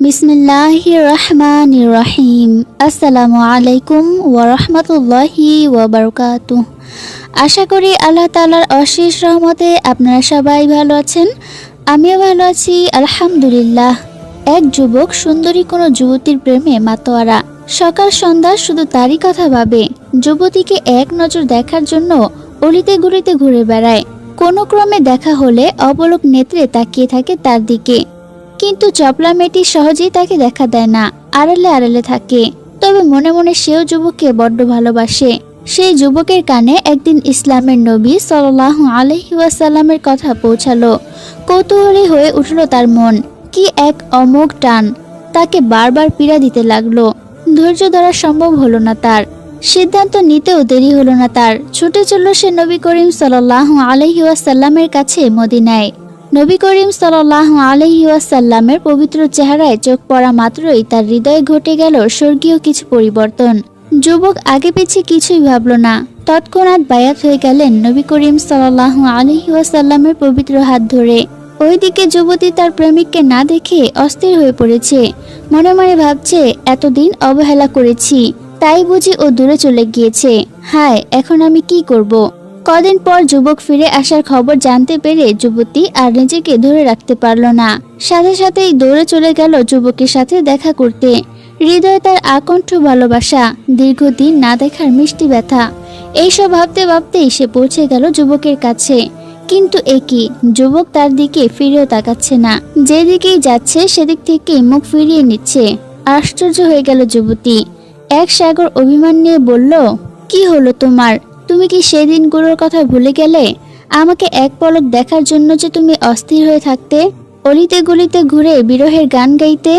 বিসমিল্লাহ রহমান রহিম আসসালামু আলাইকুম ওরহমতুল্লাহি ওবরকাত আশা করি আল্লাহ তালার অশেষ রহমতে আপনারা সবাই ভালো আছেন। আমিও ভালো আছি, আলহামদুলিল্লাহ। এক যুবক সুন্দরী কোনো যুবতীর প্রেমে মাতোয়ারা। সকাল, সন্ধ্যা শুধু তারই কথা ভাবে। যুবতীকে এক নজর দেখার জন্য অলিতে গুলিতে ঘুরে বেড়ায়। কোনো ক্রমে দেখা হলে অবলোক নেত্রে তাকিয়ে থাকে তার দিকে। কিন্তু চপলা মেয়েটি সহজেই তাকে দেখা দেয় না, আড়ালে আড়ালে থাকে। তবে মনে মনে সেও যুবককে বড্ড ভালোবাসে। সেই যুবকের কানে একদিন ইসলামের নবী সাল্লাহ আলহিউসাল্লামের কথা পৌঁছালো। কৌতূহলী হয়ে উঠল তার মন। কি এক অমোঘ টান। তাকে বারবার পীড়া দিতে লাগল। ধৈর্য ধরা সম্ভব হলো না তার। সিদ্ধান্ত নিতেও দেরি হলো না তার। ছুটে চলল সে নবী করিম সাল্লাহ আলহিউসাল্লামের কাছে মদিনায়। নবী করিম সাল্লাহ আলহিউসাল্লামের পবিত্র চেহারায় চোখ পড়া মাত্রই তার হৃদয়ে ঘটে গেল স্বর্গীয় কিছু পরিবর্তন। যুবক আগে পিছে কিছুই ভাবল না। তৎক্ষণাৎ বায়াত হয়ে গেলেন নবী করিম সাল্লাহ আলহিউসাল্লামের পবিত্র হাত ধরে। ওইদিকে যুবতী তার প্রেমিককে না দেখে অস্থির হয়ে পড়েছে। মনে মনে ভাবছে, এতদিন অবহেলা করেছি, তাই বুঝি ও দূরে চলে গিয়েছে। হায়, এখন আমি কি করব। কদিন পর যুবক ফিরে আসার খবর জানতে পেরে যুবতী আর নিজেকে ধরে রাখতে পারল না। সাথে সাথেই দৌড়ে চলে গেল যুবকের সাথে দেখা করতে। হৃদয়ে তার আকণ্ঠ ভালোবাসা, দীর্ঘদিন না দেখার মিষ্টি ব্যথা। এইসব ভাবতে ভাবতেই সে পৌঁছে গেল যুবকের কাছে। কিন্তু একই যুবক তার দিকে ফিরেও তাকাচ্ছে না। যেদিকেই যাচ্ছে, সেদিক থেকেই মুখ ফিরিয়ে নিচ্ছে। আশ্চর্য হয়ে গেল যুবতী। এক সাগর অভিমান নিয়ে বলল, কি হলো তোমার? তুমি কি সেই দিনগুলোর কথা ভুলে গেলে? আমাকে এক পলক দেখার জন্য যে তুমি অস্থির হয়ে থাকতে, অলিতে গলিতে ঘুরে বিরহের গান গাইতে?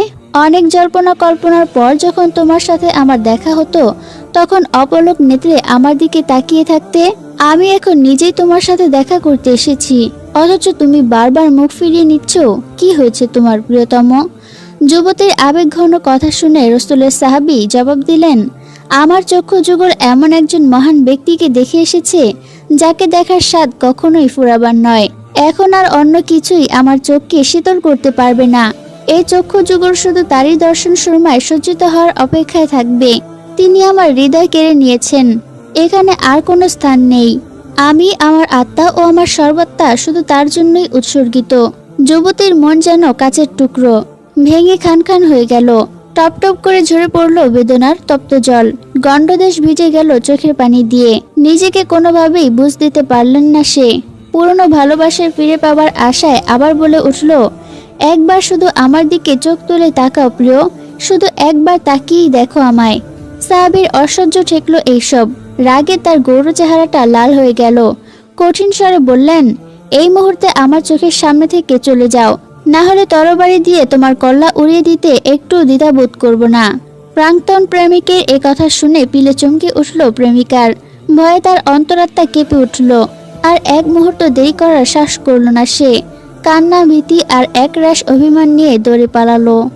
অনেক জল্পনা কল্পনার পর যখন তোমার সাথে আমার দেখা হতো, তখন অপলক নেত্রে আমার দিকে তাকিয়ে থাকতে, আমি এখন নিজেই তোমার সাথে দেখা করতে এসেছি। অথচ তুমি বারবার মুখ ফিরিয়ে নিচ্ছ, কি হয়েছে তোমার প্রিয়তম? যুবতীর আবেগঘন কথা শুনে রসুলের সাহাবি জবাব দিলেন আমার চক্ষু যুগল এমন একজন মহান ব্যক্তিকে দেখে এসেছে, যাকে দেখার স্বাদ কখনোই ফুরাবার নয়। এখন আর অন্য কিছুই আমার চোখকে শীতল করতে পারবে না। এই চক্ষু যুগল শুধু তারই দর্শন সুরমায় সজ্জিত হওয়ার অপেক্ষায় থাকবে। তিনি আমার হৃদয় কেড়ে নিয়েছেন। এখানে আর কোনো স্থান নেই। আমি, আমার আত্মা ও আমার সর্বাত্মা শুধু তার জন্যই উৎসর্গিত। যুবতীর মন যেন কাচের টুকরো। ভেঙে খান খান হয়ে গেল। টপ টপ করে ঝরে পড়ল বেদনার তপ্ত জল। গণ্ডদেশ ভিজে গেল চোখের পানি দিয়ে। নিজেকে কোনোভাবেই বুঝ দিতে পারলেন না সে। পুরনো ভালোবাসার ফিরে পাবার আশায় আবার বলে উঠল, একবার শুধু আমার দিকে চোখ তুলে তাকাও প্রিয়, শুধু একবার তাকিয়েই দেখো আমায়। সাহাবির অসহ্য ঠেকল এইসব। রাগে তার গৌর চেহারাটা লাল হয়ে গেল। কঠিন স্বরে বললেন, এই মুহূর্তে আমার চোখের সামনে থেকে চলে যাও না হলে তরবারি দিয়ে তোমার কল্লা উড়িয়ে দিতে একটু দ্বিধাবোধ করব না। প্রাক্তন প্রেমিকের এ কথা শুনে পিলে চমকে উঠল প্রেমিকার। ভয়ে তার অন্তরাত্মা কেঁপে উঠল। আর এক মুহূর্ত দেরি করার শ্বাস করল না সে। কান্না, ভীতি আর এক একরাশ অভিমান নিয়ে দৌড়ে পালালো।